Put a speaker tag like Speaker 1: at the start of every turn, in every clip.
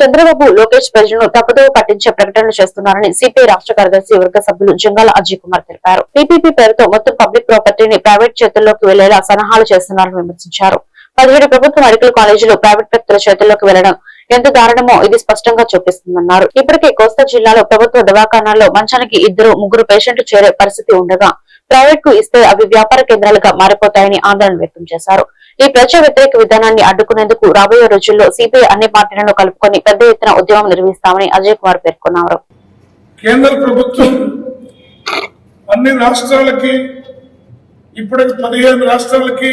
Speaker 1: చంద్రబాబు లోకేష్ ప్రజలను తప్పుదో పట్టించే ప్రకటనలు చేస్తున్నారని సిపిఐ రాష్ట్ర కార్యదర్శి వర్గ సభ్యులు జంగాల అజయ్ కుమార్ తెలిపారు. పీపీపీ పేరుతో మొత్తం పబ్లిక్ ప్రాపర్టీని ప్రైవేట్ చేతుల్లోకి వెళ్ళేలా సలహాలు చేస్తున్నారని విమర్శించారు. పదిహేడు ప్రభుత్వ మెడికల్ కాలేజీలు ప్రైవేట్ వ్యక్తుల చేతుల్లోకి వెళ్ళడం ఎంత దారుణమో ఇది స్పష్టంగా చూపిస్తుందన్నారు. ఇప్పటికే కోస్తా జిల్లాలో ప్రభుత్వ దవాఖానాల్లో మంచానికి ఇద్దరు ముగ్గురు పేషెంట్లు చేరే పరిస్థితి ఉండగా ప్రైవేట్కు ఇస్తే అవి వ్యాపార కేంద్రాలుగా మారిపోతాయని ఆందోళన వ్యక్తం చేశారు. ఈ ప్రజా వ్యతిరేక విధానాన్ని అడ్డుకునేందుకు రాబోయే రోజుల్లో సిపిఐ అన్ని పార్టీలను కలుపుకొని పెద్ద ఎత్తున ఉద్యమం నిర్వహిస్తామని అజయ్ కుమార్ పేర్కొన్నారు.
Speaker 2: కేంద్ర ప్రభుత్వం అన్ని రాష్ట్రాలకి ఇప్పటికి పదిహేను రాష్ట్రాలకి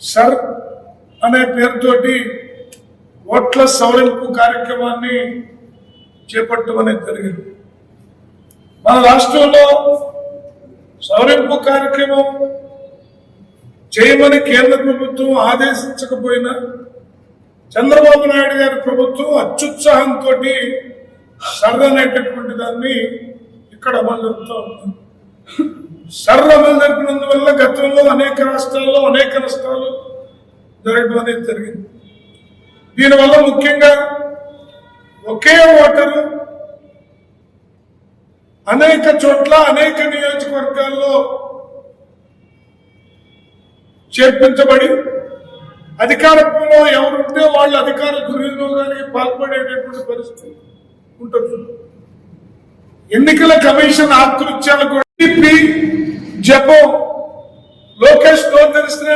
Speaker 2: సర్ అనే పేరుతోటి ఓట్ల సవరింపు కార్యక్రమాన్ని చేపట్టమని జరిగింది. మన రాష్ట్రంలో సవరింపు కార్యక్రమం చేయమని కేంద్ర ప్రభుత్వం ఆదేశించకపోయినా చంద్రబాబు నాయుడు గారి ప్రభుత్వం అత్యుత్సాహంతో సర్రనేటటువంటి దాన్ని ఇక్కడ అమలు జరుపుతూ ఉంది. సర్ర అమలు జరిపినందువల్ల గతంలో అనేక రాష్ట్రాల్లో అనేక నష్టాలు జరగడం అనేది జరిగింది. దీనివల్ల ముఖ్యంగా ఒకే ఓటరు అనేక చోట్ల అనేక నియోజకవర్గాల్లో చేర్పించబడి అధికారంలో ఎవరుంటే వాళ్ళు అధికార దుర్వినియోగానికి పాల్పడేటటువంటి పరిస్థితి ఉంటుంది. ఎన్నికల కమిషన్ ఆకృత్యాలు కూడా జపో లోకేష్ లోన్ తెలిసిన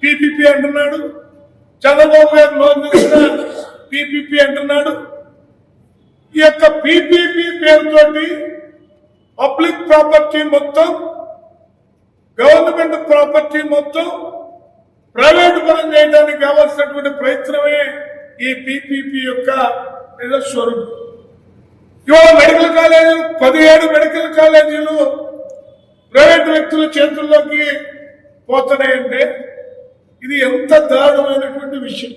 Speaker 2: పీపీపీ అంటున్నాడు. చంద్రబాబు గారు లోన్ తెలిసిన పీపీపీ అంటున్నాడు. ఈ యొక్క పీపీపీ పేరుతోటి పబ్లిక్ ప్రాపర్టీ మొత్తం గవర్నమెంట్ ప్రాపర్టీ మొత్తం ప్రైవేట్ పరం చేయడానికి కావాల్సినటువంటి ప్రయత్నమే ఈ పిపిపి యొక్క స్వరూపం ఇవాళ మెడికల్ కాలేజీలు పదిహేడు మెడికల్ కాలేజీలు ప్రైవేట్ వ్యక్తుల చేతుల్లోకి పోతున్నాయంటే ఇది ఎంత దారుణమైనటువంటి విషయం.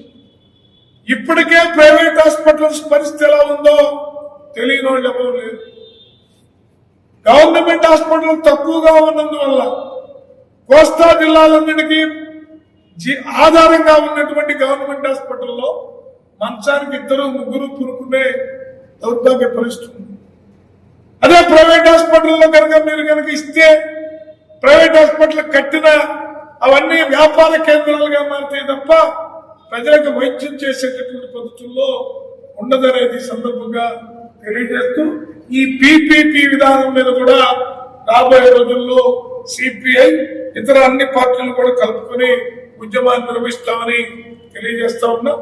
Speaker 2: ఇప్పటికే ప్రైవేట్ హాస్పిటల్స్ పరిస్థితి ఎలా ఉందో తెలియని వాళ్ళు ఎవరు లేరు. గవర్నమెంట్ హాస్పిటల్ తక్కువగా ఉన్నందువల్ల కోస్తా జిల్లాలన్నిటికీ జీ- ఆధారంగా ఉన్నటువంటి గవర్నమెంట్ హాస్పిటల్లో మంచానికి ఇద్దరు ముగ్గురు పురుకునే దౌర్భాగ్య పరిస్థితి అదే ప్రైవేట్ హాస్పిటల్లో కనుక మీరు కనుక ఇస్తే ప్రైవేట్ హాస్పిటల్ కట్టిన అవన్నీ వ్యాపార కేంద్రాలుగా మారితే తప్ప ప్రజలకు వైద్యం చేసేటటువంటి పద్ధతుల్లో ఉండదనేది సందర్భంగా తెలియజేస్తూ ఈ పీపీపీ విధానం మీద కూడా రాబోయే రోజుల్లో సిపిఐ ఇతర అన్ని పార్టీలు కూడా కలుపుకొని ఉద్యమాన్ని నిర్వహిస్తామని తెలియజేస్తా ఉన్నాం.